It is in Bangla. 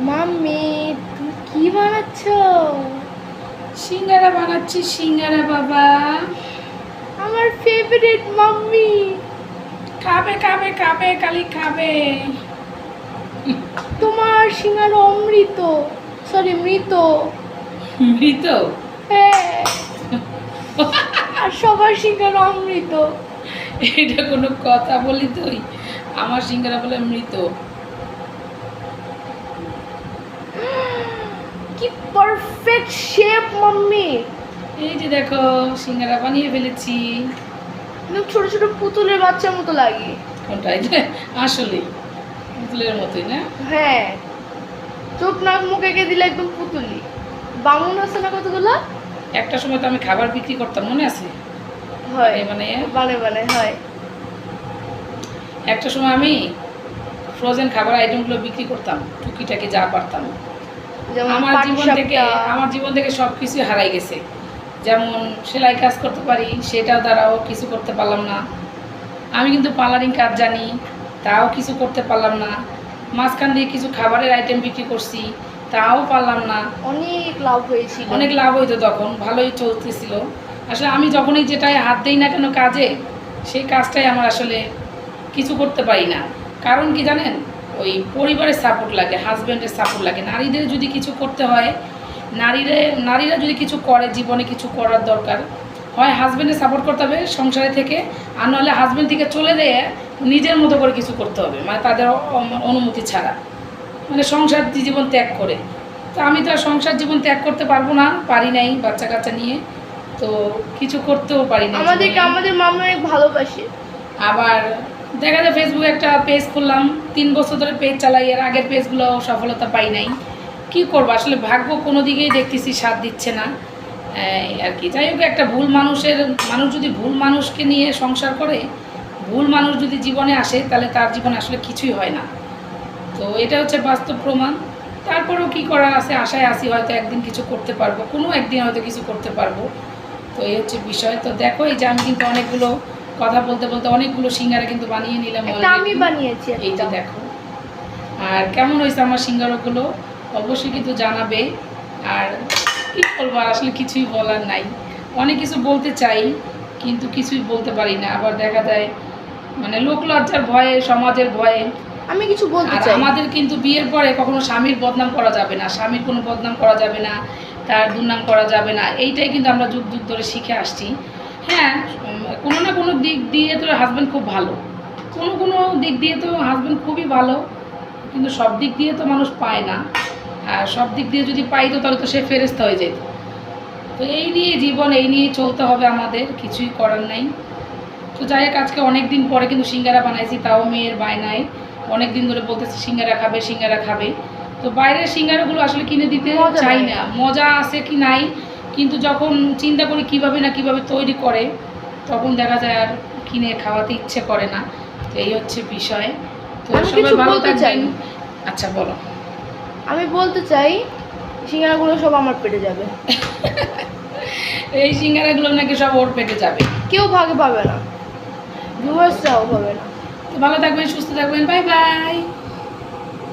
মাম্মি তুমি কি বানাচ্ছ? সিঙ্গারা বানাচ্ছি সিঙ্গারা বাবা। আমার ফেভারিট মাম্মি। খাবে খাবে খাবে কালি খাবে। তোমার সিঙ্গার অমৃত। সরি মৃত। মৃত? হ্যাঁ। আর সবার সিঙ্গার অমৃত। এটা কোনো কথা বলি তুই? আমার সিঙ্গারা বলে মৃত। কি পারফেক্ট শেপ মাম্মি এই যে দেখো সিঙ্গারা বানিয়ে ফেলেছি। একদম ছোট ছোট পুতুলের বাচ্চার মতো লাগে। কোনটা এই যে আসলে। পুতুলের মতোই না? হ্যাঁ। চোখ নাক মুখ এঁকে দিলে একদম পুতুলি। বামুন আছে না কতগুলো? একটা সময় তো আমি খাবার বিক্রি করতাম মনে আছে? হয়। মানে বানে বানে হয়। একটা সময় আমি ফ্রোজেন খাবার আইটেমগুলো বিক্রি করতাম টুকিটাকি যা পারতাম। আমার জীবন থেকে আমার জীবন থেকে সব কিছুই হারাই গেছে। যেমন সেলাই কাজ করতে পারি সেটাও দ্বারাও কিছু করতে পারলাম না। আমি কিন্তু পার্লারিং কাজ জানি তাও কিছু করতে পারলাম না। মাঝখান দিয়ে কিছু খাবারের আইটেম বিক্রি করছি তাও পারলাম না। অনেক লাভ হয়েছিল। অনেক লাভ হইতো তখন ভালোই চলতেছিল। আসলে আমি যখনই যেটাই হাত দিই না কেন কাজে সেই কাজটাই আমার আসলে কিছু করতে পারি না। কারণ কি জানেন? ওই পরিবারের সাপোর্ট লাগে হাজব্যান্ডের সাপোর্ট লাগে। নারীদের যদি কিছু করতে হয় নারীরা নারীরা যদি কিছু করে জীবনে কিছু করার দরকার হয় হাজব্যান্ডের সাপোর্ট করতে হবে সংসারে থেকে আর নাহলে হাজব্যান্ড থেকে চলে দিয়ে নিজের মতো করে কিছু করতে হবে মানে তাদের অনুমতি ছাড়া। মানে সংসার জীবন ত্যাগ করে। তো আমি তো আর সংসার জীবন ত্যাগ করতে পারব না পারি নাই বাচ্চা কাচ্চা নিয়ে তো কিছু করতেও পারি না আমাদেরকে আমাদের মাম্মি অনেক ভালোবাসে। আবার দেখা যায় ফেসবুকে একটা পেজ খুললাম তিন বছর ধরে পেজ চালাই, এর আগের পেজগুলো সফলতা পাই নাই। কি করব? আসলে ভাগ্য কোনো দিকেই দেখতেছি সাথ দিচ্ছে না। আর কি। যাই হোক, একটা ভুল মানুষের, মানুষ যদি ভুল মানুষকে নিয়ে সংসার করে, ভুল মানুষ যদি জীবনে আসে, তাহলে তার জীবনে আসলে কিছুই হয় না। তো এটা হচ্ছে বাস্তব প্রমাণ। তারপরেও কি করার আছে? আশায় আসি হয়তো একদিন কিছু করতে পারব। কোনো একদিন হয়তো কিছু করতে পারব। তো এই হচ্ছে বিষয়। তো দেখো, এই যে আমি কিন্তু অনেকগুলো কথা বলতে বলতে অনেকগুলো সিঙ্গারা কিন্তু বানিয়ে নিলাম আমি বানিয়েছি এই যে একটা। দেখো। আর কেমন হয়েছে আমার সিঙ্গারাগুলো? অবশ্যই কিন্তু জানাবে। আর কি বলব আর আসলে কিছুই বলার নাই। অনেক কিছু বলতে চাই কিন্তু কিছুই বলতে পারি না। আবার দেখা যায় মানে লোক লজ্জার ভয়ে সমাজের ভয়ে। আমি কিছু বলতে চাই। আমাদের কিন্তু বিয়ের পরে কখনো স্বামীর বদনাম করা যাবে না। স্বামীর কোনো বদনাম করা যাবে না তার দুর্নাম করা যাবে না। এইটাই কিন্তু আমরা যুগ যুগ ধরে শিখে আসছি। হ্যাঁ কোনো না কোনো দিক দিয়ে তো হাজব্যান্ড খুব ভালো। কোনো কোনো দিক দিয়ে তো হাজব্যান্ড খুবই ভালো কিন্তু সব দিক দিয়ে তো মানুষ পায় না। আর সব দিক দিয়ে যদি পাইতো তাহলে তো সে ফেরেস্তা হয়ে যেত। তো এই নিয়ে জীবন এই নিয়ে চলতে হবে আমাদের কিছুই করার নাই। তো যাই হোক আজকে অনেক দিন পরে কিন্তু সিঙ্গারা বানাইছি তাও মেয়ের বায়নায়। অনেক দিন ধরে বলতেছে সিঙ্গারা খাবে সিঙ্গারা খাবে। তো বাইরের সিঙ্গারাগুলো আসলে কিনে দিতে চাই না। মজা আছে কি নাই? কিন্তু যখন চিন্তা করি কীভাবে না কীভাবে তৈরি করে তখন দেখা যায় আর কিনে খাওয়াতে ইচ্ছে করে না। তো এই হচ্ছে বিষয়। তো সবাই ভালো। থাকবেন। আচ্ছা বলো। আমি বলতে চাই সিঙ্গারাগুলো সব আমার পেটে যাবে। এই সিঙ্গারাগুলো নাকি সব ওর পেটে যাবে। কেউ ভাগে পাবে না। ভিউয়ার্সরাও পাবে না। তো ভালো থাকবেন সুস্থ থাকবেন। Bye bye.